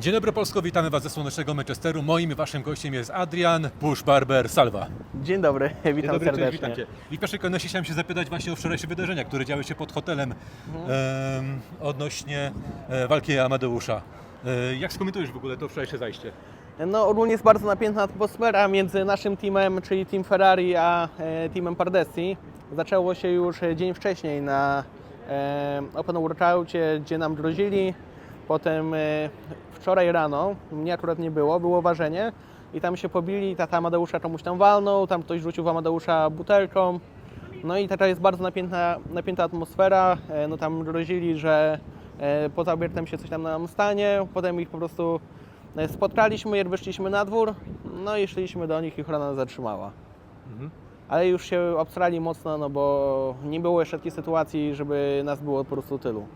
Dzień dobry Polsko, witamy Was ze słonecznego Manchesteru. Moim Waszym gościem jest Adrian Bush Barber Salwa. Dzień dobry, witam Dzień dobry, serdecznie. cześć, witam Cię. I w pierwszej kolejności chciałem się zapytać właśnie o wczorajsze wydarzenia, które działy się pod hotelem Mhm. odnośnie e, walki Amadeusza. E, jak skomentujesz w ogóle to wczorajsze zajście? No ogólnie jest bardzo napięta atmosfera między naszym teamem, czyli Team Ferrari, a e, teamem Pardesi. Zaczęło się już e, dzień wcześniej na e, Open Workoutie, gdzie nam grozili. Potem e, wczoraj rano, mnie akurat nie było, było ważenie i tam się pobili, tata Amadeusza komuś tam walnął, tam ktoś rzucił w Amadeusza butelką. No i taka jest bardzo napięta, napięta atmosfera. E, No tam grozili, że e, poza obiertem się coś tam nam stanie. Potem ich po prostu spotkaliśmy, jak wyszliśmy na dwór, no i szliśmy do nich i ochrona nas zatrzymała. Mhm. Ale już się obstrali mocno, no bo nie było jeszcze takiej sytuacji, żeby nas było po prostu tylu.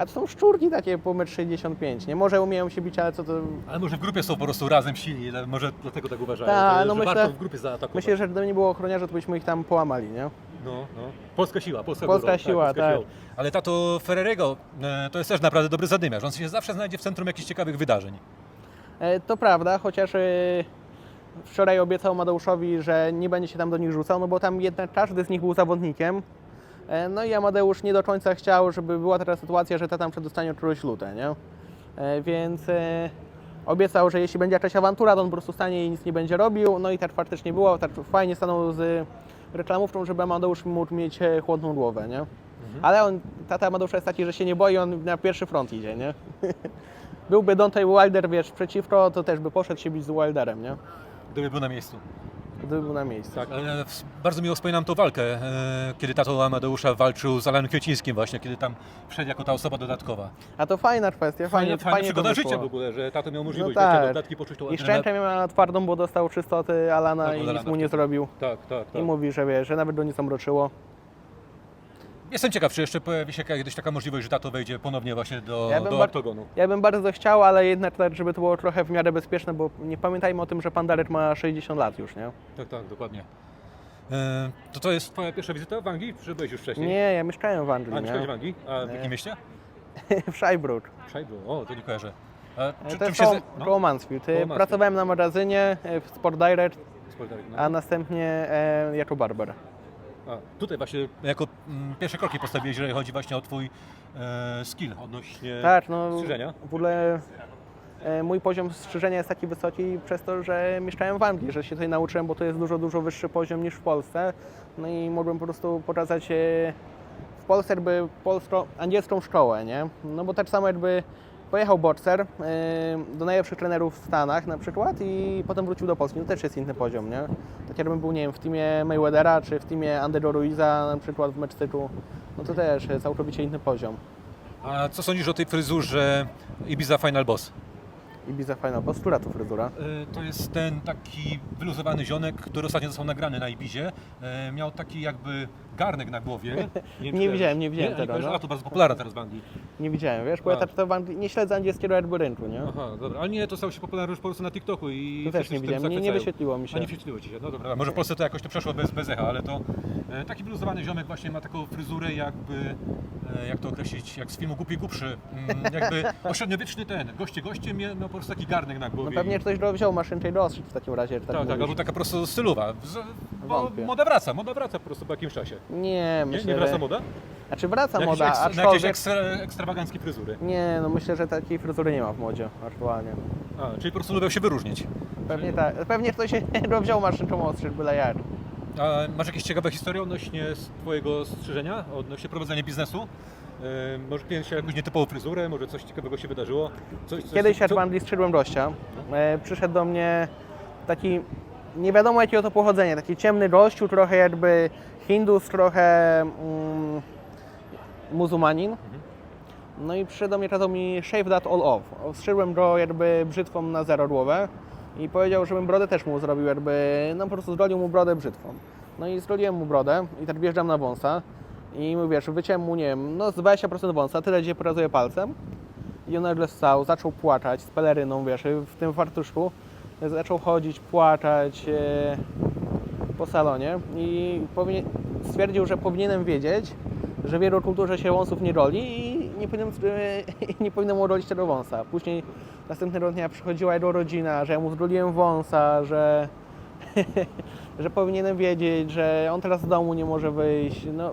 A to są szczurki takie po 1,65 m, nie? Może umieją się bić, ale co to... Ale może w grupie są po prostu razem silni, ale może dlatego tak uważają, Tak, że, no że myślę- warto w grupie zaatakować. Myślę, że gdyby nie było ochroniarza, to byśmy ich tam połamali, nie? No, no. Polska siła, polska, Polska góra, siła, polska tak. siła. Ale tato Ferrerego e, to jest też naprawdę dobry zadymiarz. On się zawsze znajdzie w centrum jakichś ciekawych wydarzeń. E, To prawda, chociaż e, wczoraj obiecał Amadeuszowi, że nie będzie się tam do nich rzucał, no bo tam jednak każdy z nich był zawodnikiem. E, No i Amadeusz nie do końca chciał, żeby była taka sytuacja, że ta tam przedostanie kogoś lutę, nie? E, Więc e, obiecał, że jeśli będzie jakaś awantura, to on po prostu stanie i nic nie będzie robił. No i tak faktycznie było, tak fajnie stanął z reklamówką, żeby Amadeusz mógł mieć chłodną głowę, nie? Ale on, tata Amadeusza jest taki, że się nie boi, on na pierwszy front idzie, nie? Byłby Dante Wilder, wiesz, przeciwko, to też by poszedł się bić z Wilderem, nie? Gdyby był na miejscu. Gdyby był na miejscu. Tak, ale bardzo miło wspominam tą walkę, e, kiedy tato Amadeusza walczył z Alanem Kwiecińskim właśnie, kiedy tam wszedł jako ta osoba dodatkowa. A to fajna kwestia, fajnie, fajnie to przygoda wyszło. życia w ogóle, że tato miał możliwość No tak. do dodatki, poczuć tą I adrenalę. szczęście miał na twardą, bo dostał czystoty Alana Tak, i nic Alana mu nie wtedy. zrobił. Tak, tak, I tak. mówi, że wiesz, że nawet go nic zamroczyło. Jestem ciekaw, czy jeszcze pojawi się kiedyś taka możliwość, że tato wejdzie ponownie właśnie do, Ja bym do bar-. Ja bym bardzo chciał, ale jednak tak, żeby to było trochę w miarę bezpieczne, bo nie pamiętajmy o tym, że pan Darek ma 60 lat już, nie? Tak, tak, dokładnie. E, to to jest twoja pierwsza wizyta w Anglii, czy byłeś już wcześniej? Nie, ja mieszkałem w Anglii, A, mieszkałeś w nie? Anglii? A w Nie. jakim mieście? w Szajbruk. Szajbu. O, to nie kojarzę. A, E, czy, To czym jest się... koło, no? koło Mansfield. Koło Mansfield. Pracowałem na magazynie e, w Sport Direct, no. a następnie e, jako barber. A, tutaj właśnie jako mm, pierwsze kroki postawiłeś, jeżeli chodzi właśnie o twój e, skill odnośnie Tak, no strzyżenia. w ogóle e, mój poziom strzyżenia jest taki wysoki przez to, że mieszkałem w Anglii, że się tutaj nauczyłem, bo to jest dużo, dużo wyższy poziom niż w Polsce. No i mogłem po prostu pokazać e, w Polsce jakby polsko, angielską szkołę, nie? No bo tak samo jakby pojechał boxer e, do najlepszych trenerów w Stanach na przykład i potem wrócił do Polski, no też jest inny poziom, nie? Tak jakbym był, nie wiem, w teamie Mayweathera czy w teamie Andero Ruiza na przykład w Meksyku, no to też całkowicie inny poziom. A co sądzisz o tej fryzurze Ibiza Final Boss? Ibiza Final Boss, która to fryzura? E, To jest ten taki wyluzowany zionek, który ostatnio został nagrany na Ibizie. E, Miał taki jakby garnek na głowie. wiem, czy Nie kojarzysz. widziałem, nie widziałem nie, tego, kojarzysz? no. A to bardzo popularne teraz w Anglii. Nie widziałem, wiesz, bo ja A. tak to w Anglii, nie śledzę angielskiego jakby rynku, nie? Aha, dobra. Ale nie, to stało się popularne już po prostu na TikToku i To też wszyscy nie się tym widziałem, nie, nie zachwycają. wyświetliło mi A się. nie wyświetliło Ci się, no dobra. Może w Polsce to jakoś to przeszło bez, bez echa, ale to e, taki wyluzowany ziomek właśnie ma taką fryzurę jakby, e, jak to określić, jak z filmu Głupi Głupszy. Mm, jakby ośredniowieczny ten, goście goście miał po prostu taki garnek na No głowie. pewnie ktoś wziął maszynkę i rozszyć w takim razie, tak, tak, tak, mówisz. albo taka po prostu stylowa. Z, bo Wątpię. moda wraca, moda wraca po prostu po jakimś czasie. Nie, Nie, myślę, nie wraca że... moda? Znaczy wraca Na jakieś, moda, eks, na jakieś aczkolwiek... ekstra, ekstrawaganckie fryzury. Nie, no myślę, że takiej fryzury nie ma w modzie aktualnie. A, czyli po prostu lubią się wyróżnić. Pewnie tak, pewnie ktoś wziął maszynką ostrzyż, byle jak. A masz jakieś ciekawe historie odnośnie s- Twojego strzyżenia, odnośnie prowadzenia biznesu? E, może klient się jakąś nietypową fryzurę, może coś ciekawego się wydarzyło? Coś, coś, Kiedyś jak co- w Anglii strzydłem gościa, e, przyszedł do mnie taki, nie wiadomo jakiego to pochodzenia, taki ciemny gościu, trochę jakby hindus, trochę mm, muzułmanin. No i przyszedł do mnie, kazał mi shave that all off. Strzydłem go jakby brzytwą na zero głowę i powiedział, żebym brodę też mu zrobił jakby, no po prostu zgolił mu brodę brzytwą. No i zgoliłem mu brodę i tak wjeżdżam na wąsa i wiesz, wyciąłem mu, nie wiem, no z 20% wąsa, tyle gdzie pokazuję palcem. I on nagle stał, zaczął płakać z peleryną, wiesz, w tym fartuszku. Zaczął chodzić, płakać e, po salonie i powinien, stwierdził, że powinienem wiedzieć, że w jego kulturze się wąsów nie roli i nie powinienem, nie powinienem mu rodzić tego wąsa. Później następnego dnia przychodziła jego rodzina, że ja mu zdoliłem wąsa, że, że powinienem wiedzieć, że on teraz z domu nie może wyjść. No,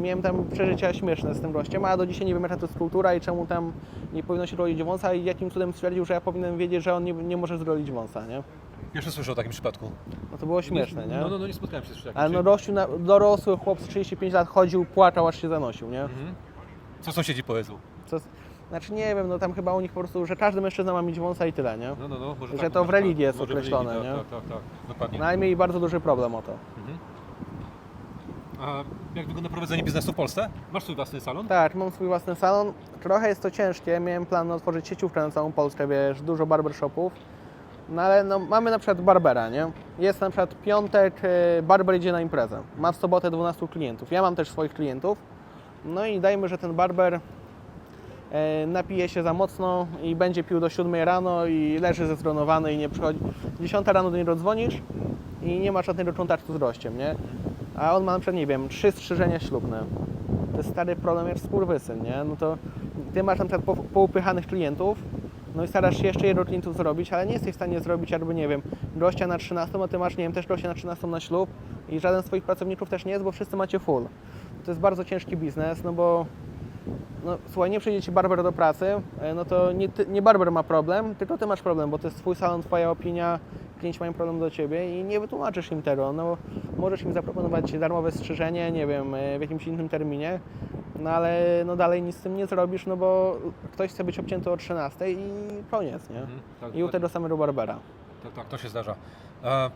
miałem tam przeżycia śmieszne z tym gościem, a do dzisiaj nie wiem jaka to jest kultura i czemu tam nie powinno się rodzić wąsa i jakim cudem stwierdził, że ja powinienem wiedzieć, że on nie, nie może zrobić wąsa, nie? Pierwszy słyszę o takim przypadku. No to było śmieszne, nie? No, no, no nie spotkałem się z takim. Ale no gościu, na, dorosły chłop z 35 lat chodził, płakał, aż się zanosił, nie? Mhm. Co sąsiedzi powiedzą? Co, znaczy nie wiem, no tam chyba u nich po prostu, że każdy mężczyzna ma mieć wąsa i tyle, nie? No, no, no, może Że tak, to w może religii tak, jest określone, religii, nie? Tak, tak, tak, tak, dokładnie. Mieli bardzo duży problem o to. Mhm. A jak wygląda prowadzenie biznesu w Polsce? Masz swój własny salon? Tak, mam swój własny salon. Trochę jest to ciężkie. Miałem plan otworzyć sieciówkę na całą Polskę, wiesz, dużo barbershopów. No ale no, mamy na przykład barbera, nie? Jest na przykład piątek, y, barber idzie na imprezę. Ma w sobotę 12 klientów. Ja mam też swoich klientów. No i dajmy, że ten barber e, napije się za mocno i będzie pił do 7 rano i leży zestronowany i nie przychodzi. 10 rano do niego dzwonisz i nie ma żadnego kontaktu z gościem, nie? A on ma na przykład, nie wiem, trzy strzyżenia ślubne. To jest stary problem jak skurwysyn, nie? No to ty masz na przykład po- poupychanych klientów, no i starasz się jeszcze jedno klientów zrobić, ale nie jesteś w stanie zrobić jakby, nie wiem, gościa na 13, a ty masz, nie wiem, też gościa na 13 na ślub i żaden z twoich pracowników też nie jest, bo wszyscy macie full. To jest bardzo ciężki biznes, no bo no słuchaj, nie przyjdzie ci barber do pracy, e, no to nie, ty, nie barber ma problem, tylko ty masz problem, bo to jest twój salon, twoja opinia, klienci mają problem do ciebie i nie wytłumaczysz im tego. No, możesz im zaproponować darmowe strzyżenie, nie wiem, e, w jakimś innym terminie, no ale no dalej nic z tym nie zrobisz, no bo ktoś chce być obcięty o 13 i koniec, nie? Mhm, tak, I u tego samego barbera. tak, tak, to się zdarza. A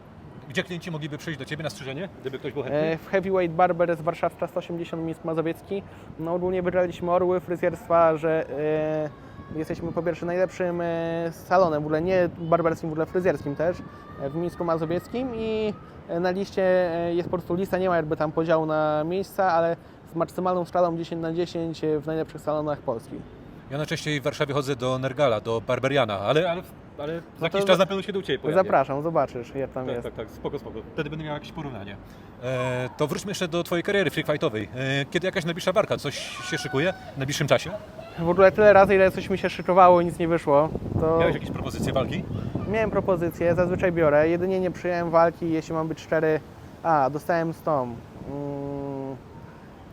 gdzie klienci mogliby przyjść do Ciebie na strzyżenie, gdyby ktoś był chętny? E, W Heavyweight Barber z Warszawska 180 Mińsk Mazowiecki. No ogólnie wygraliśmy orły fryzjerstwa, że e, jesteśmy po pierwsze najlepszym e, salonem, w ogóle nie barberskim, w ogóle fryzjerskim też, e, w Mińsku Mazowieckim i e, na liście e, jest po prostu lista, nie ma jakby tam podziału na miejsca, ale z maksymalną skalą 10 na 10 w najlepszych salonach Polski. Ja najczęściej w Warszawie chodzę do Nergala, do Barberiana, ale, ale, ale za No to jakiś za- czas na pewno się do Ciebie pojawię. Zapraszam, zobaczysz jak tam Tak, jest. tak, tak, spoko, spoko. Wtedy będę miał jakieś porównanie. E, to wróćmy jeszcze do Twojej kariery free fightowej. E, kiedy jakaś najbliższa walka? Coś się szykuje w najbliższym czasie? W ogóle tyle razy, ile coś mi się szykowało i nic nie wyszło, to... Miałeś jakieś propozycje walki? Miałem propozycję, zazwyczaj biorę. Jedynie nie przyjąłem walki, jeśli mam być szczery. A, dostałem z tą. Mm,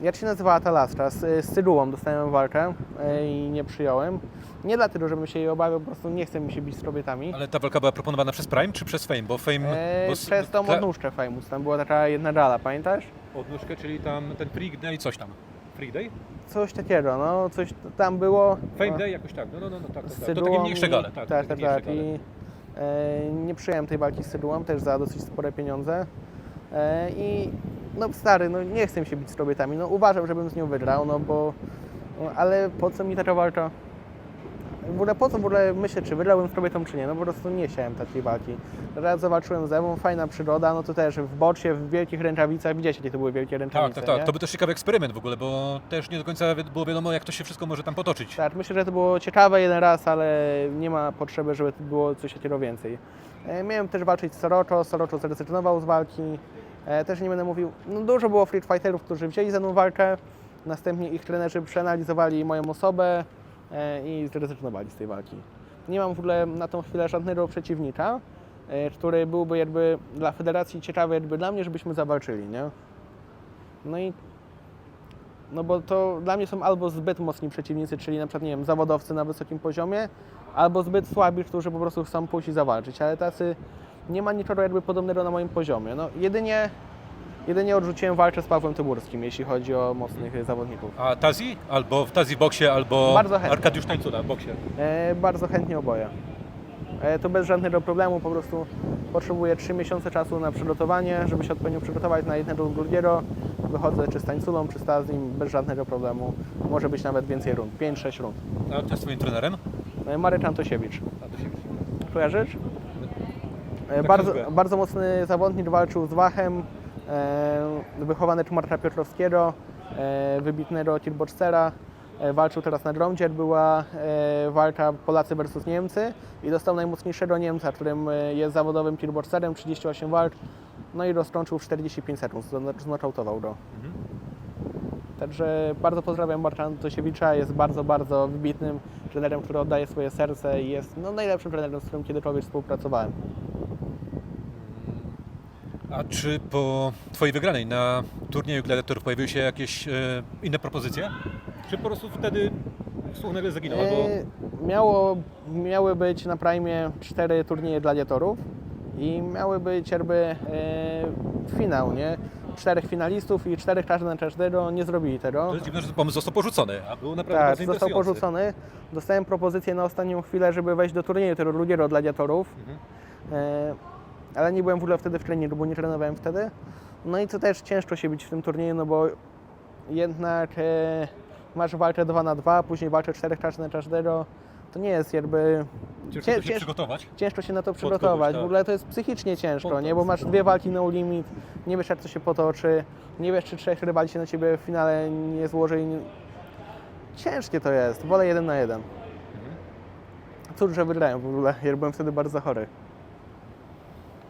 jak się nazywała ta laska? Z, z Cydułą dostałem walkę e, i nie przyjąłem. Nie dlatego, żebym się jej obawiał, po prostu nie chcę mi się bić z kobietami. Ale ta walka była proponowana przez Prime czy przez Fame? Bo Fame... E, bo przez tą odnóżkę Famous, tam była taka jedna gala, pamiętasz? Odnóżkę, czyli tam ten Free Day, coś tam. Free Day? Coś takiego, no, coś tam było. Fame No, Day jakoś tak, no, no, no, no tak, tak, tak. To takie mniejsze gale, tak. Tak, tak, tak. I e, nie przyjąłem tej walki z Cydułą, też za dosyć spore pieniądze. E, I no stary, no nie chcę się bić z kobietami. No uważam, żebym z nią wygrał, no bo no, ale po co mi taka walka? W ogóle po co w ogóle myślę, czy wygrałbym z kobietą, czy nie? No po prostu nie chciałem takiej walki. Raz zawalczyłem z Ewą, fajna przygoda, no to też w bocie, w wielkich rękawicach, widzicie, jakie to były wielkie Tak, rękawice, tak, tak. nie? To był też ciekawy eksperyment w ogóle, bo też nie do końca wi- było wiadomo, jak to się wszystko może tam potoczyć. Tak, myślę, że to było ciekawe jeden raz, ale nie ma potrzeby, żeby było coś takiego więcej. E, miałem też walczyć z Sorocho, Sorocho zrezygnował z walki. E, też nie będę mówił, no dużo było free fighterów, którzy wzięli ze mną walkę, następnie ich trenerzy przeanalizowali moją osobę e, i zrezygnowali z tej walki. Nie mam w ogóle na tą chwilę żadnego przeciwnika, e, który byłby jakby dla federacji ciekawy jakby dla mnie, żebyśmy zawalczyli, nie? No i no bo to dla mnie są albo zbyt mocni przeciwnicy, czyli na przykład, nie wiem, zawodowcy na wysokim poziomie, albo zbyt słabi, którzy po prostu chcą pójść i zawalczyć, ale tacy nie ma nikogo jakby podobnego na moim poziomie. No jedynie, jedynie odrzuciłem walkę z Pawłem Tyburskim, jeśli chodzi o mocnych zawodników. A Tazi? Albo w Tazi boksie, albo Bardzo chętnie. Arkadiusz Tańcula w boksie. E, bardzo chętnie oboje. E, to bez żadnego problemu, po prostu potrzebuję 3 miesiące czasu na przygotowanie, żeby się odpowiednio przygotować na jednego lub drugiego. Wychodzę czy z tańculą, czy z Tazim, bez żadnego problemu. Może być nawet więcej rund, 5-6 rund. A kto jest Twoim trenerem? E, Marek Antosiewicz. A to się Kojarzysz? Tak, Bardzo, bardzo mocny zawodnik, walczył z Wachem, e, wychowany tu Marka Piotrowskiego, e, wybitnego kickboxera. E, walczył teraz na Gromdzie, była e, walka Polacy versus Niemcy i dostał najmocniejszego Niemca, którym e, jest zawodowym kickboxerem, 38 walk, no i rozkończył w 45 sekund, zno- znokautował go. Także bardzo pozdrawiam Marczana Tosiewicza, jest bardzo, bardzo wybitnym trenerem, który oddaje swoje serce i jest no, najlepszym trenerem, z którym kiedykolwiek współpracowałem. A czy po Twojej wygranej na turnieju gladiatorów pojawiły się jakieś e, inne propozycje? Czy po prostu wtedy słuch nagle zaginął? Albo... E, miało, miały być na Prime cztery turnieje gladiatorów i miały być jakby e, finał, nie? Czterech finalistów i czterech każdy na każdego nie zrobili tego. To jest dziwne, że ten pomysł został porzucony, a był naprawdę Tak, bardzo został interesujący. porzucony. Dostałem propozycję na ostatnią chwilę, żeby wejść do turnieju tego drugiego gladiatorów. Mhm. E, ale nie byłem w ogóle wtedy w treningu, bo nie trenowałem wtedy. No i to też ciężko się bić w tym turnieju, no bo jednak e, masz walkę 2 na 2, później walkę 4 każdy na każdego. To nie jest jakby... Ciężko Cię- się cięż- przygotować. Ciężko się na to kogoś, przygotować. tak. W ogóle to jest psychicznie ciężko, Pod nie? Bo masz dwie walki no limit, nie wiesz jak to się potoczy, nie wiesz czy trzech rywali się na ciebie w finale nie złoży. i Ciężkie to jest. Wolę jeden na jeden. Mhm. Cóż, że wygrałem w ogóle. Ja byłem wtedy bardzo chory.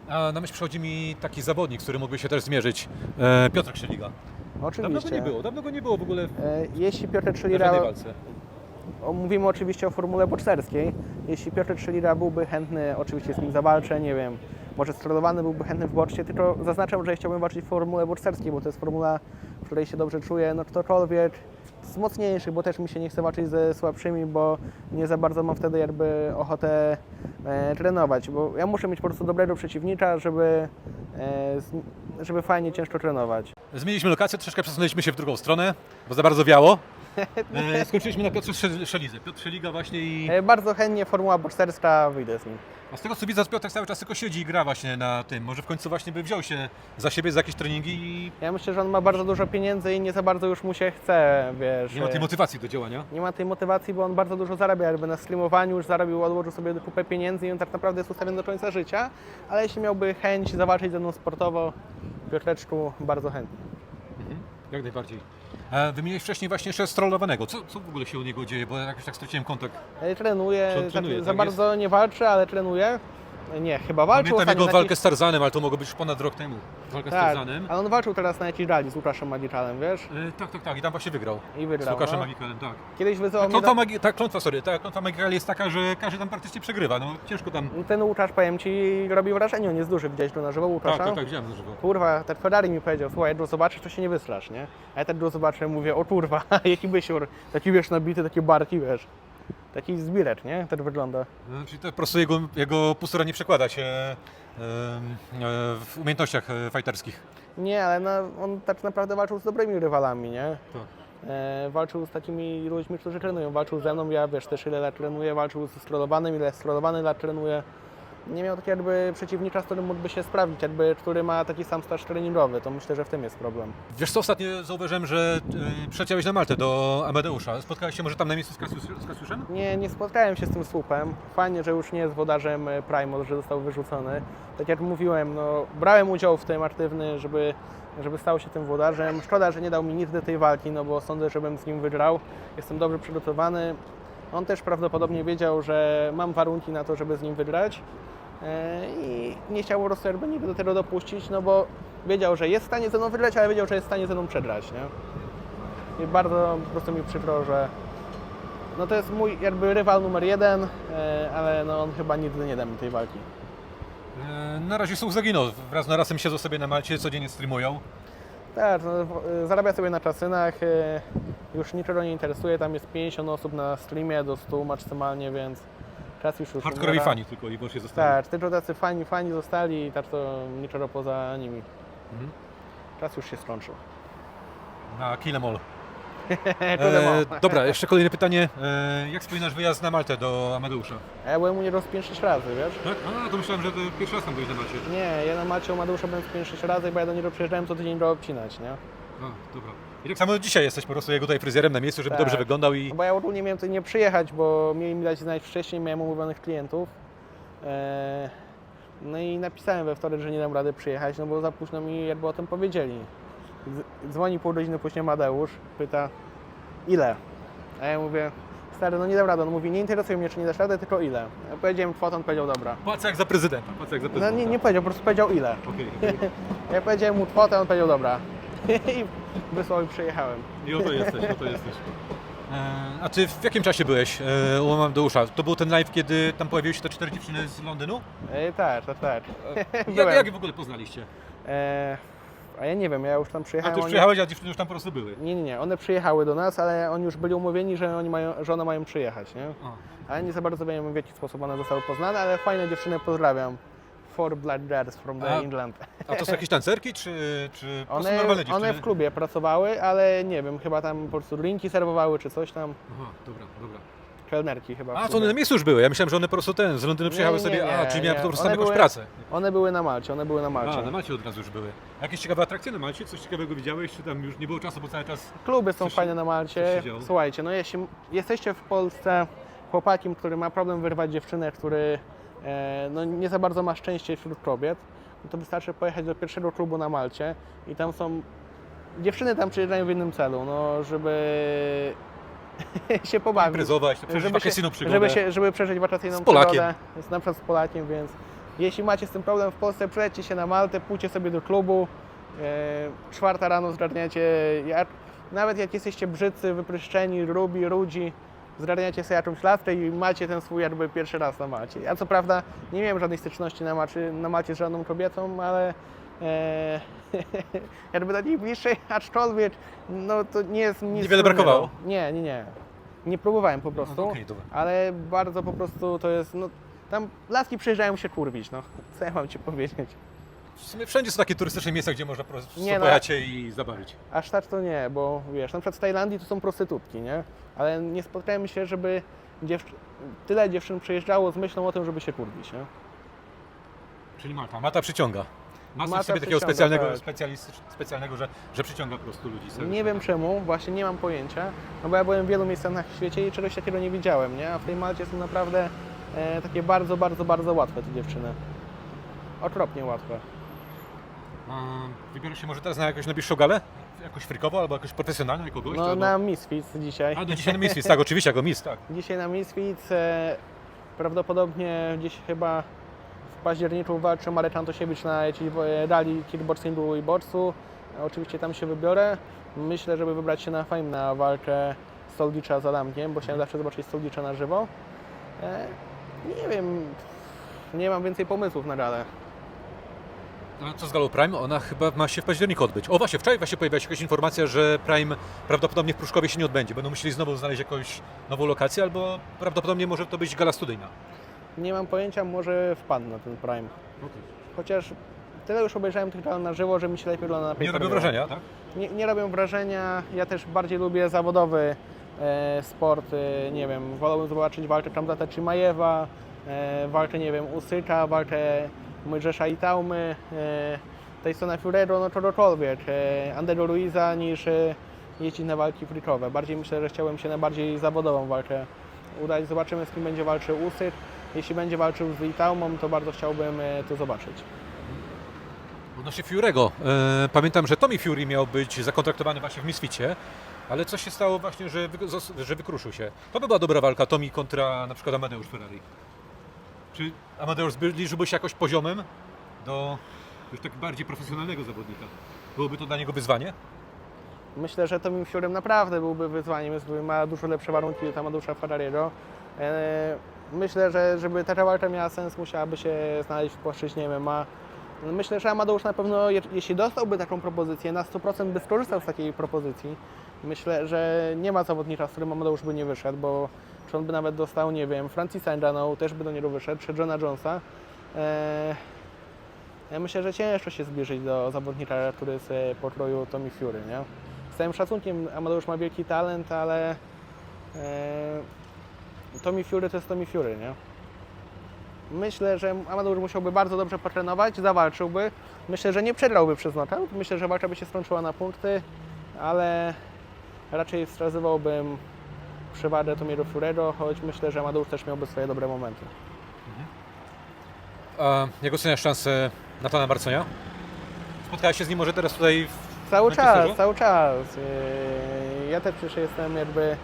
A na myśl przychodzi mi taki zawodnik, z którym mógłby się też zmierzyć. E, Piotr Krzeliga. Dawno Oczywiście. go nie było, dawno go nie było w ogóle w E, Jeśli Piotr o, mówimy oczywiście o formule bokserskiej, jeśli Piotr Trzylira byłby chętny, oczywiście z nim zawalczę, nie wiem, może sterowany byłby chętny w boczcie, tylko zaznaczam, że chciałbym walczyć w formule bokserskiej, bo to jest formula, w której się dobrze czuję, no ktokolwiek z mocniejszych, bo też mi się nie chce walczyć ze słabszymi, bo nie za bardzo mam wtedy jakby ochotę e, trenować, bo ja muszę mieć po prostu dobrego przeciwnika, żeby, e, żeby fajnie, ciężko trenować. Zmieniliśmy lokację, troszeczkę przesunęliśmy się w drugą stronę, bo za bardzo wiało. E, skończyliśmy na Piotrze Szelidze. Piotr Szeliga właśnie i... E, bardzo chętnie formuła bokserska, wyjdę z nim. A z tego co widzę, Piotr cały czas tylko siedzi i gra właśnie na tym. Może w końcu właśnie by wziął się za siebie za jakieś treningi i Ja myślę, że on ma bardzo dużo pieniędzy i nie za bardzo już mu się chce, wiesz. nie ma tej e, motywacji do działania. nie ma tej motywacji, bo on bardzo dużo zarabia, jakby na streamowaniu już zarobił, odłożył sobie kupę pieniędzy i on tak naprawdę jest ustawiony do końca życia, ale jeśli miałby chęć zawalczyć ze mną sportowo, Piotreczku, bardzo chętnie. Mhm. Jak najbardziej. Wymieniłeś wcześniej właśnie jeszcze strollowanego. Co, co w ogóle się u niego dzieje? Bo ja jakoś tak straciłem kontakt. E, Trenuje, on tak, trenuje, za tak bardzo nie walczy, ale trenuje. Nie, chyba walczył Pamiętam ostatnio jego na walkę z Tarzanem, ale to mogło być już ponad rok temu. Walka z Tak, Tarzanem. ale on walczył teraz na jakiejś rali z Łukaszem Magiczalem, wiesz? E, tak, tak, tak. I tam właśnie wygrał. I Z wygrał. Łukaszem no. Magikalem, tak. Kiedyś mnie klątwa, za... magi- ta klątwa, sorry, ta klątwa Magical jest taka, że każdy tam praktycznie przegrywa. No ciężko tam. Ten Łukasz, powiem Ci, robi wrażenie, on jest duży, widziałeś go na żywo, Łukasza? Tak, tak, tak, widziałem na żywo. Kurwa, ten Ferrari mi powiedział, słuchaj, jak go zobaczysz, to się nie wystrasz, nie? A ja tak go zobaczę, mówię, o kurwa, jaki bysiur, taki wiesz, nabity, takie barki, wiesz. Taki zbirek, nie? Tak wygląda. No, czyli to po prostu jego, jego postura nie przekłada się e, w umiejętnościach e, fighterskich. Nie, ale no, on tak naprawdę walczył z dobrymi rywalami, nie? Tak. E, walczył z takimi ludźmi, którzy trenują. Walczył ze mną, ja wiesz też ile lat trenuję, walczył z strolowanym, ile strolowany lat trenuje. Nie miał takiego jakby przeciwnika, z którym mógłby się sprawdzić, jakby, który ma taki sam staż treningowy, to myślę, że w tym jest problem. Wiesz co, ostatnio zauważyłem, że przyleciałeś na Maltę do Amadeusza. Spotkałeś się może tam na miejscu z, Kasiusz, z Kasiuszem? Nie, nie spotkałem się z tym słupem. Fajnie, że już nie jest wodarzem e, Primos, że został wyrzucony. Tak jak mówiłem, no, brałem udział w tym aktywny, żeby, żeby stał się tym wodarzem. Szkoda, że nie dał mi nic do tej walki, no bo sądzę, żebym z nim wygrał. Jestem dobrze przygotowany. On też prawdopodobnie wiedział, że mam warunki na to, żeby z nim wygrać. E, I nie chciał nigdy do tego dopuścić, no bo wiedział, że jest w stanie ze mną wygrać, ale wiedział, że jest w stanie ze mną przegrać, nie? I bardzo po prostu mi przykro, że no to jest mój jakby rywal numer jeden, e, ale no on chyba nigdy nie da mi tej walki. E, na razie słuch zaginął. Wraz na razem siedzą sobie na Malcie, codziennie streamują. Tak, no, zarabia sobie na czasynach, już niczego nie interesuje, tam jest 50 osób na streamie, do 100 maksymalnie, więc czas już już umiera. fani tylko i wyłącznie zostali. Tak, tylko tacy fani, fani zostali i tak to niczego poza nimi. Mhm. Czas już się skończył. Na Kill 'em All. E, dobra, jeszcze kolejne pytanie. E, jak wspominasz wyjazd na Maltę do Amadeusza? A ja byłem u niego z 5-6 razy, wiesz? Tak? A, to myślałem, że to pierwszy raz tam byłeś na Malcie. Nie, ja na Macie u Mateusza byłem z 5-6 razy, bo ja do niego przyjeżdżałem co tydzień go obcinać, nie? A, dobra. I tak samo dzisiaj jesteś po prostu jego tutaj fryzjerem na miejscu, żeby Tak. dobrze wyglądał i... Bo ja ogólnie miałem tutaj nie przyjechać, bo mieli mi dać znać wcześniej, miałem umówionych klientów. Eee, no i napisałem we wtorek, że nie dam rady przyjechać, no bo za późno mi jakby o tym powiedzieli. Z- Dzwoni pół godziny później Madeusz, pyta ile? A ja mówię, stary, no nie dam rady. On mówi, nie interesuje mnie, czy nie dasz rady, tylko ile. Ja powiedziałem kwotę, on powiedział dobra. Płacę jak za prezydenta. Płacę jak za No prezydenta. nie, nie powiedział, po prostu powiedział ile. Okej. Ja powiedziałem mu kwotę, on powiedział dobra. i wysłał i przyjechałem. I oto jesteś, oto jesteś. E, A ty w jakim czasie byłeś e, u Amadeusza? To był ten live, kiedy tam pojawiły się te cztery dziewczyny z Londynu? E, tak, tak, tak. Jak, Byłem. jak je w ogóle poznaliście? E, a ja nie wiem, ja już tam A przyjechałem. ty już oni- przyjechałeś, a dziewczyny już tam po prostu były. Nie, nie, nie, one przyjechały do nas, ale oni już byli umówieni, że, oni mają, że one mają przyjechać, nie? A. Ale nie za bardzo wiem, w jaki sposób one zostały poznane, ale fajne dziewczyny pozdrawiam. Four Black Girls from the A- England. A to są jakieś tancerki, czy, czy po prostu One, normalne dziewczyny? one w klubie pracowały, ale nie wiem, chyba tam po prostu drinki serwowały czy coś tam. Aha, dobra, dobra. Kelnerki chyba. w A, to klubie. one na miejscu już były. Ja myślałem, że one po prostu ten, z Londynu przyjechały nie, sobie, nie, a, czyli miałem nie. po prostu One tam jakąś były- pracę. One były na Malcie, one były na Malcie. A, na Malcie od razu już były. Jakieś ciekawe atrakcje na Malcie? Coś ciekawego widziałeś, czy tam już nie było czasu, bo cały czas... Kluby są się- fajne na Malcie. się działo? Słuchajcie, no jeśli jesteście w Polsce chłopakiem, który ma problem wyrwać dziewczynę, który no, nie za bardzo ma szczęście wśród kobiet, no to wystarczy pojechać do pierwszego klubu na Malcie i tam są... Dziewczyny tam przyjeżdżają w jednym celu, no żeby się pobawić. Imprezować, przeżyć żeby, wakacyjną się, przygodę. żeby, się, żeby przeżyć wakacyjną Z Polakiem. przygodę, z, na przykład z Polakiem, więc jeśli macie z tym problem w Polsce, przyjedźcie się na Maltę, pójdźcie sobie do klubu, e, czwarta rano zgarniacie, jak, nawet jak jesteście brzydcy, wypryszczeni, rubi, rudzi, zgarniacie sobie jakąś laskę i macie ten swój jakby pierwszy raz na Malcie. Ja co prawda nie miałem żadnej styczności na, na Malcie z żadną kobietą, ale e, jakby do niej bliższej, aczkolwiek no to nie jest nic Niewiele trudnego. brakowało? Nie, nie, nie. Nie próbowałem po prostu, No, okej, dobra. ale bardzo po prostu to jest, no tam laski przyjeżdżają się kurwić, no. Co ja mam Ci powiedzieć? W sumie wszędzie są takie turystyczne miejsca, gdzie można po prostu Nie, no. pojechać się i zabawić. Aż tak to nie, bo wiesz, na przykład w Tajlandii to są prostytutki, nie? Ale nie spotkałem się, żeby dziewczy... tyle dziewczyn przyjeżdżało z myślą o tym, żeby się kurwić, nie? Czyli Malta. Malta przyciąga. Ma coś Malta w sobie takiego przyciąga, specjalnego, tak. specjalistycz- specjalnego że, że przyciąga po prostu ludzi. całego Nie wiem czemu, właśnie nie mam pojęcia, no bo ja byłem w wielu miejscach na świecie i czegoś takiego nie widziałem, nie? A w tej Malcie są naprawdę e, takie bardzo, bardzo, bardzo łatwe te dziewczyny. Okropnie łatwe. Wybiorę się może teraz na jakąś najbliższą galę? Jakoś frikowo albo jakoś profesjonalną jako gość? No albo... na Misfits dzisiaj. A, no dzisiaj na Misfits, tak, oczywiście, jako Miss, tak. Dzisiaj na Misfits e, prawdopodobnie gdzieś chyba w październiku walczy Marek Antosiewicz na e, rally kickboxingu i boksu. E, Oczywiście tam się wybiorę. Myślę, żeby wybrać się na Fame na walkę Soldicza z Adamkiem, bo chciałem zawsze zobaczyć Soldicza na żywo. E, nie wiem, nie mam więcej pomysłów na galę. A co z galą Prime? Ona chyba ma się w październiku odbyć. O właśnie, wczoraj właśnie pojawiła się jakaś informacja, że Prime prawdopodobnie w Pruszkowie się nie odbędzie. Będą musieli znowu znaleźć jakąś nową lokację, albo prawdopodobnie może to być gala studyjna. Nie mam pojęcia, może wpadnę na ten Prime. Chociaż tyle już obejrzałem tych gal na żywo, że mi się lepiej ogląda na Nie robią wrażenia, tak? nie, nie robią wrażenia. Ja też bardziej lubię zawodowy e, sport. E, nie wiem, wolałbym zobaczyć walkę Kamzata Chimajewa, e, walkę, nie wiem, Usyka, walkę Mojżesza i Taumy, e, Tysona Furero, no czegokolwiek, e, Andero Luiza niż e, jeździć na walki frikowe. Bardziej myślę, że chciałem się na bardziej zawodową walkę udać. Zobaczymy z kim będzie walczył Usyk. Jeśli będzie walczył z Itaumą, to bardzo chciałbym to zobaczyć. Odnośnie Fury'ego. E, pamiętam, że Tommy Fury miał być zakontraktowany właśnie w Misficie, ale coś się stało właśnie, że, wy, że wykruszył się. To by była dobra walka Tommy kontra na przykład Amadeusz Ferrari. Czy Amadeusz zbliżyłby się jakoś poziomem do już tak bardziej profesjonalnego zawodnika? Byłoby to dla niego wyzwanie? Myślę, że Tomim Fiurem naprawdę byłby wyzwaniem, jest, ma dużo lepsze warunki od Amadusza Ferrariego. E, Myślę, że żeby taka walka miała sens, musiałaby się znaleźć w płaszczyźnie MMA. Myślę, że Amadeusz na pewno, je- jeśli dostałby taką propozycję, na 100% by skorzystał z takiej propozycji. Myślę, że nie ma zawodnika, z którym Amadeusz by nie wyszedł, bo czy on by nawet dostał, nie wiem, Francisa Ngannou, też by do niego wyszedł, czy Johna Jonesa. E, ja myślę, że ciężko się zbliżyć do zawodnika, który e, pokroju Tommy Fury, nie? Z całym szacunkiem Amadeusz ma wielki talent, ale e, Tommy Fury to jest Tommy Fury, nie? Myślę, że Amadeusz musiałby bardzo dobrze potrenować, zawalczyłby. Myślę, że nie przegrałby przez knockout. Myślę, że walka by się skończyła na punkty, ale raczej wskazywałbym przewagę Tomiego Furego, choć myślę, że Amadeusz też miałby swoje dobre momenty. A jak oceniasz szansę Natana Marconia? Spotkałeś się z nim może teraz tutaj w... Cały czas, cały czas. Yy, Ja też przecież jestem jakby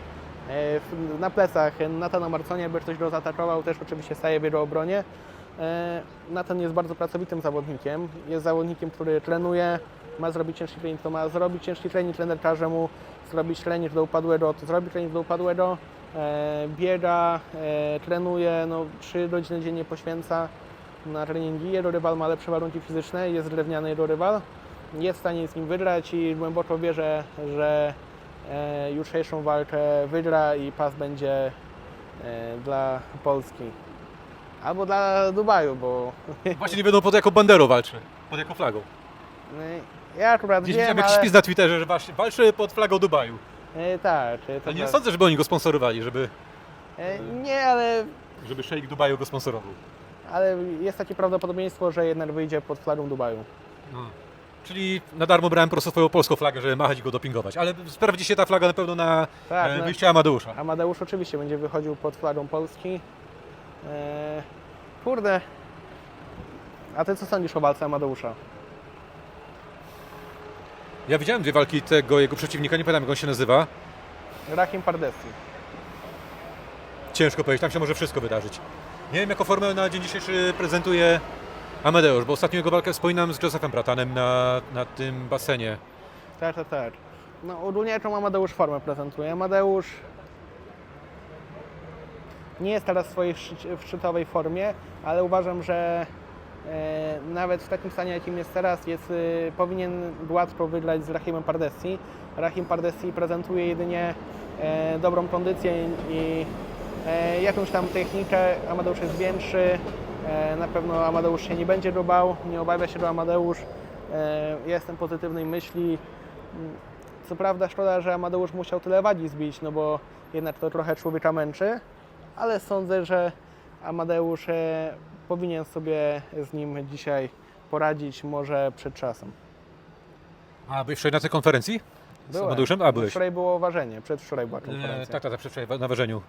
na plecach Natana Marconia, jakby ktoś go zaatakował, też oczywiście staje w jego obronie. Yy, Natan jest bardzo pracowitym zawodnikiem. Jest zawodnikiem, który trenuje, ma zrobić ciężki trening, to ma zrobić ciężki trening, trener każe mu zrobić trening do upadłego, to zrobi trening do upadłego, e, biega, e, trenuje, no 3 godziny dziennie poświęca na treningi. Jego rywal ma lepsze warunki fizyczne, jest drewniany jego rywal, jest w stanie z nim wygrać i głęboko wierzę, że e, jutrzejszą walkę wygra i pas będzie e, dla Polski. Albo dla Dubaju, bo Właśnie nie wiadomo pod jaką banderą walczy, pod jaką flagą. e, ja akurat Gdzieś wiem, widziałem jakiś ale... na Twitterze, że walczy- pod flagą Dubaju. E, tak, e, to Ale nie sądzę, żeby oni go sponsorowali, żeby, E, nie, ale, żeby szejk Dubaju go sponsorował. ale jest takie prawdopodobieństwo, że jednak wyjdzie pod flagą Dubaju. No. Czyli na darmo brałem po prostu swoją polską flagę, żeby machać i go dopingować. Ale sprawdzi się ta flaga na pewno na Tak, e, no. wyjście Amadeusza. Amadeusz oczywiście będzie wychodził pod flagą Polski. E, kurde. A ty co sądzisz o walce Amadeusza? Ja widziałem dwie walki tego jego przeciwnika, nie pamiętam jak on się nazywa. Rahim Pardesi. Ciężko powiedzieć, tam się może wszystko wydarzyć. Nie wiem jaką formę na dzień dzisiejszy prezentuje Amadeusz, bo ostatnio jego walkę wspominam z Josephem Bratanem na, na tym basenie. Tak, tak, tak. No ogólnie jaką Amadeusz formę prezentuje? Amadeusz nie jest teraz w swojej szczytowej formie, ale uważam, że e, nawet w takim stanie, jakim jest teraz, jest, e, powinien łatwo wygrać z Rahimem Pardesi. Rahim Pardesi prezentuje jedynie e, dobrą kondycję i e, jakąś tam technikę. Amadeusz jest większy, na pewno Amadeusz się nie będzie go bał, nie obawia się go Amadeusz. E, ja jestem pozytywnej myśli. Mm, Co prawda szkoda, że Amadeusz musiał tyle wagi zbić, no bo jednak to trochę człowieka męczy, ale sądzę, że Amadeusz e, powinien sobie z nim dzisiaj poradzić, może przed czasem. A byłeś wczoraj na tej konferencji? Z Byłem. Amadeuszem? A, byłeś. Wczoraj było ważenie, przedwczoraj była E, konferencja. tak, tak, tak, przedwczoraj na ważeniu.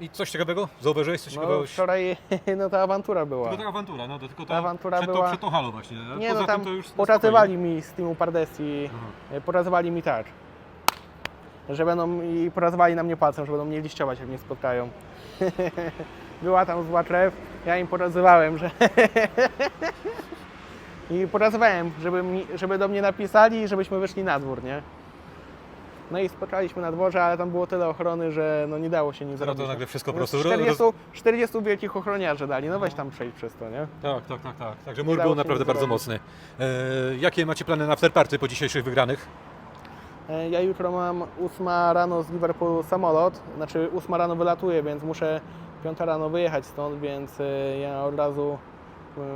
I coś ciekawego? Zauważyłeś coś no, ciekawego? wczoraj no ta awantura była. Tylko ta awantura, no to tylko Ta awantura przed, była- tą, przed tą halą właśnie. Nie poza no tam to pokazywali mi z teamu Pardesi, e, pokazywali mi tak, że będą i pokazywali na mnie palcem, że będą mnie liściować, jak mnie spotkają. Była tam zła krew, ja im pokazywałem, że... I pokazywałem, żeby, mi, żeby do mnie napisali i żebyśmy wyszli na dwór, nie? No i spotkaliśmy na dworze, ale tam było tyle ochrony, że no nie dało się nic to zrobić. nagle wszystko po No, prostu... 40, roz- 40 wielkich ochroniarzy dali, no weź tam przejść przez to, nie? Tak, tak, tak, tak. Także mur był naprawdę bardzo zrobić. mocny. E, jakie macie plany na afterparty po dzisiejszych wygranych? E, Ja jutro mam 8 rano z Liverpoolu samolot, znaczy 8 rano wylatuję, więc muszę 5 rano wyjechać stąd, więc e, ja od razu,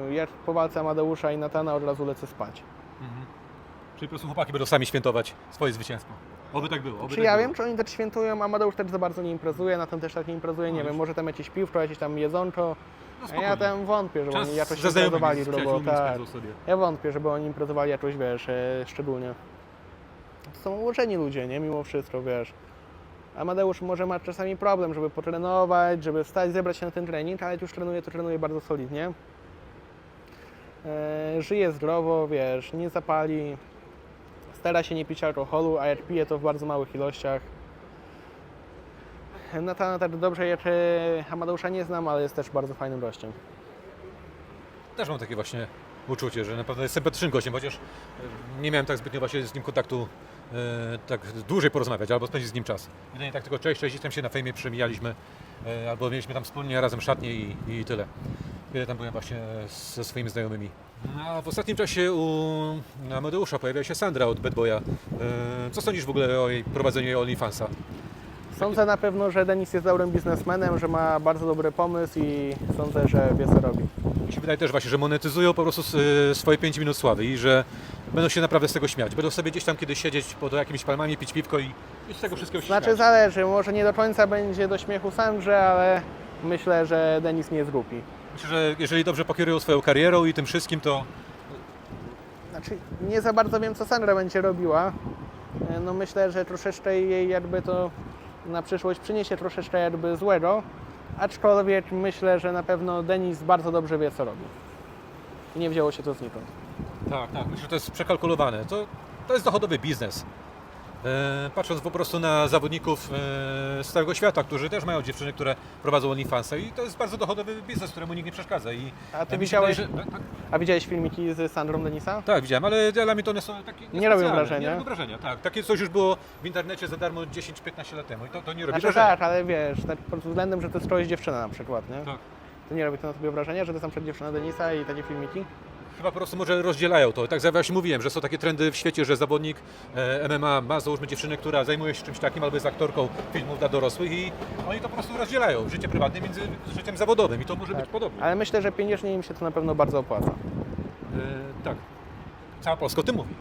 e, jak po walce Amadeusza i Natana, od razu lecę spać. Czyli po prostu chłopaki będą sami świętować swoje zwycięstwo. Oby tak było. Oby Czy tak ja było. wiem, czy oni też świętują, Amadeusz też za bardzo nie imprezuje, Natan też tak nie imprezuje, nie No wiem, już. może tam jakieś piwko, jakieś tam jedzonko, No ja tam wątpię, żeby Czas oni jakoś imprezowali przyjaciółmi tak. Ja wątpię, żeby oni imprezowali jakoś, wiesz, e, szczególnie. To są ułożeni ludzie, nie? Mimo wszystko, wiesz. Amadeusz może ma czasami problem, żeby potrenować, żeby wstać, zebrać się na ten trening, ale jak już trenuje, to trenuje bardzo solidnie. E, żyje zdrowo, wiesz, nie zapali, stara się nie pić alkoholu, a jak pije, to w bardzo małych ilościach. Natana tak dobrze jak e, Amadeusza nie znam, ale jest też bardzo fajnym gościem. Też mam takie właśnie uczucie, że naprawdę jest sympatycznym gościem, chociaż e, nie miałem tak zbytnio właśnie z nim kontaktu e, tak dłużej porozmawiać, albo spędzić z nim czas. Jedynie tak tylko cześć, cześć, tam się na fejmie przemijaliśmy, albo mieliśmy tam wspólnie razem szatnie i, i tyle. Kiedy tam byłem właśnie ze swoimi znajomymi. A w ostatnim czasie u Amadeusza pojawia się Sandra od Bad Boya. E, Co sądzisz w ogóle o jej prowadzeniu OnlyFansa? Sądzę na pewno, że Denis jest dobrym biznesmenem, że ma bardzo dobry pomysł i sądzę, że wie co robi. Mi się wydaje też właśnie, że monetyzują po prostu y, swoje 5 minut sławy i że będą się naprawdę z tego śmiać. Będą sobie gdzieś tam kiedyś siedzieć pod jakimiś palmami, pić piwko i, i z tego wszystkiego się Znaczy śmiać. zależy, może nie do końca będzie do śmiechu Sandrze, ale myślę, że Denis nie głupi. Myślę, że jeżeli dobrze pokierują swoją karierą i tym wszystkim, to Znaczy nie za bardzo wiem co Sandra będzie robiła. E, No myślę, że troszeczkę jej jakby to na przyszłość przyniesie troszeczkę jakby złego, aczkolwiek myślę, że na pewno Denis bardzo dobrze wie co robi. I nie wzięło się to znikąd. tak, tak, myślę, że to jest przekalkulowane. To, to jest dochodowy biznes. E, patrząc po prostu na zawodników e, z całego świata, którzy też mają dziewczyny, które prowadzą OnlyFansa i to jest bardzo dochodowy biznes, któremu nikt nie przeszkadza. I A ty się widziałeś- wydaje, że- tak, A widziałeś filmiki z Sandrą Denisa? tak, widziałem, ale dla mnie to one są takie Nie robią wrażenia. Nie robią wrażenia, tak. Takie coś już było w internecie za darmo 10-15 lat temu i to, to nie robi Znaczy wrażenia. tak, ale wiesz, tak pod względem, że ty stroisz dziewczynę na przykład, nie? Tak. To nie robi to na tobie wrażenia, że to są przed dziewczyna Denisa i takie filmiki? Chyba po prostu może rozdzielają to. Tak jak właśnie mówiłem, że są takie trendy w świecie, że zawodnik e, MMA ma załóżmy dziewczynę, która zajmuje się czymś takim albo jest aktorką filmów dla dorosłych i oni to po prostu rozdzielają. Życie prywatne między życiem zawodowym i to może być podobne. Ale myślę, że pieniężnie im się to na pewno bardzo opłaca. E, tak. Cała Polska o tym mówi.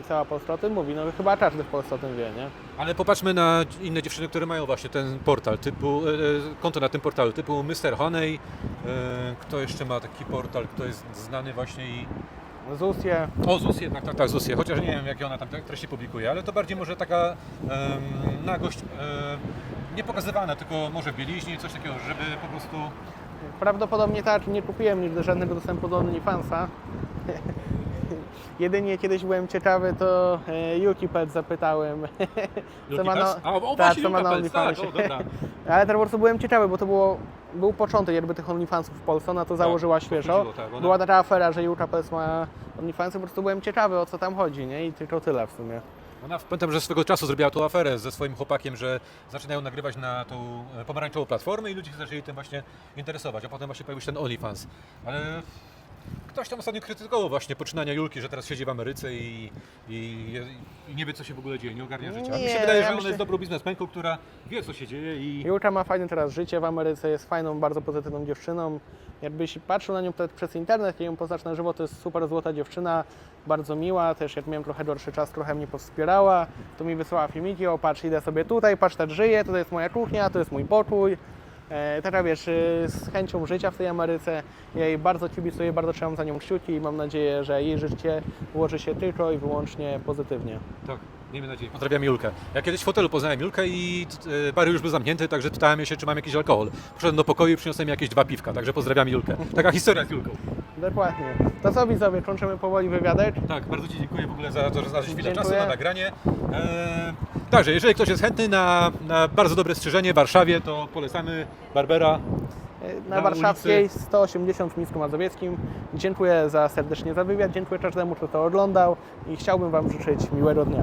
I cała Polska o tym mówi, no chyba każdy w Polsce o tym wie, nie? Ale popatrzmy na inne dziewczyny, które mają właśnie ten portal, typu, e, e, konto na tym portalu, typu Mr. Honey. E, kto jeszcze ma taki portal, kto jest znany właśnie i... ZUSie, O, Zusie, tak, tak, tak, Zusie. Chociaż nie wiem, jakie ona tam treści publikuje, ale to bardziej może taka em, nagość em, nie pokazywana, tylko może w bieliźnie, coś takiego, żeby po prostu... prawdopodobnie tak, nie kupiłem nigdy żadnego dostępu do OnlyFansa. Jedynie kiedyś byłem ciekawy, to e, Yuki Pet zapytałem. co ma na? A, o, tak, właśnie, co ma na tak, o, dobra. Ale teraz po prostu byłem ciekawy, bo to było, był początek jakby tych OnlyFansów w Polsce, ona to założyła świeżo. chodziło, tak, ona- Była taka afera, że Yuka Pet ma OnlyFansy, po prostu byłem ciekawy o co tam chodzi, nie? I tylko tyle w sumie. Ona pamiętam, że swego czasu zrobiła tą aferę ze swoim chłopakiem, że zaczynają nagrywać na tą e, pomarańczową platformę i ludzie się zaczęli tym właśnie interesować, a potem właśnie pojawił się ten OnlyFans. Ale ktoś tam ostatnio krytykował właśnie poczynania Julki, że teraz siedzi w Ameryce i, i, i nie wie co się w ogóle dzieje, nie ogarnia życia. A mi się Nie, wydaje, ja że ona myślę- jest dobrą biznesmenką, która wie co się dzieje i Julka ma fajne teraz życie w Ameryce, jest fajną, bardzo pozytywną dziewczyną. Jakbyś patrzył na nią te- przez internet, jak ją poznasz na żywo, to jest super złota dziewczyna, bardzo miła, też jak miałem trochę gorszy czas, trochę mnie powspierała, to mi wysłała filmiki, o patrz, idę sobie tutaj, patrz, tak żyję, tutaj jest moja kuchnia, to jest mój pokój. E, taka wiesz, y, z chęcią życia w tej Ameryce, ja jej bardzo kibicuję, bardzo trzymam za nią kciuki i mam nadzieję, że jej życie ułoży się tylko i wyłącznie pozytywnie. tak, miejmy nadzieję. Pozdrawiam Julkę. Ja kiedyś w hotelu poznałem Julkę i e, bary już były zamknięte, także pytałem się, czy mam jakiś alkohol. Poszedłem do pokoju i przyniosłem jakieś dwa piwka, także pozdrawiam Julkę. Taka historia z Julką. Dokładnie. To co widzowie, kończymy powoli wywiadek. Tak, bardzo Ci dziękuję w ogóle za to, że znalazłeś chwilę Dziękuję. czasu na nagranie. Eee, także, jeżeli ktoś jest chętny na, na bardzo dobre strzyżenie w Warszawie, to polecamy Barbera. Na Na Warszawskiej ulicy. 180 w Mińsku Mazowieckim. Dziękuję za serdecznie za wywiad, dziękuję każdemu, kto to oglądał i chciałbym Wam życzyć miłego dnia.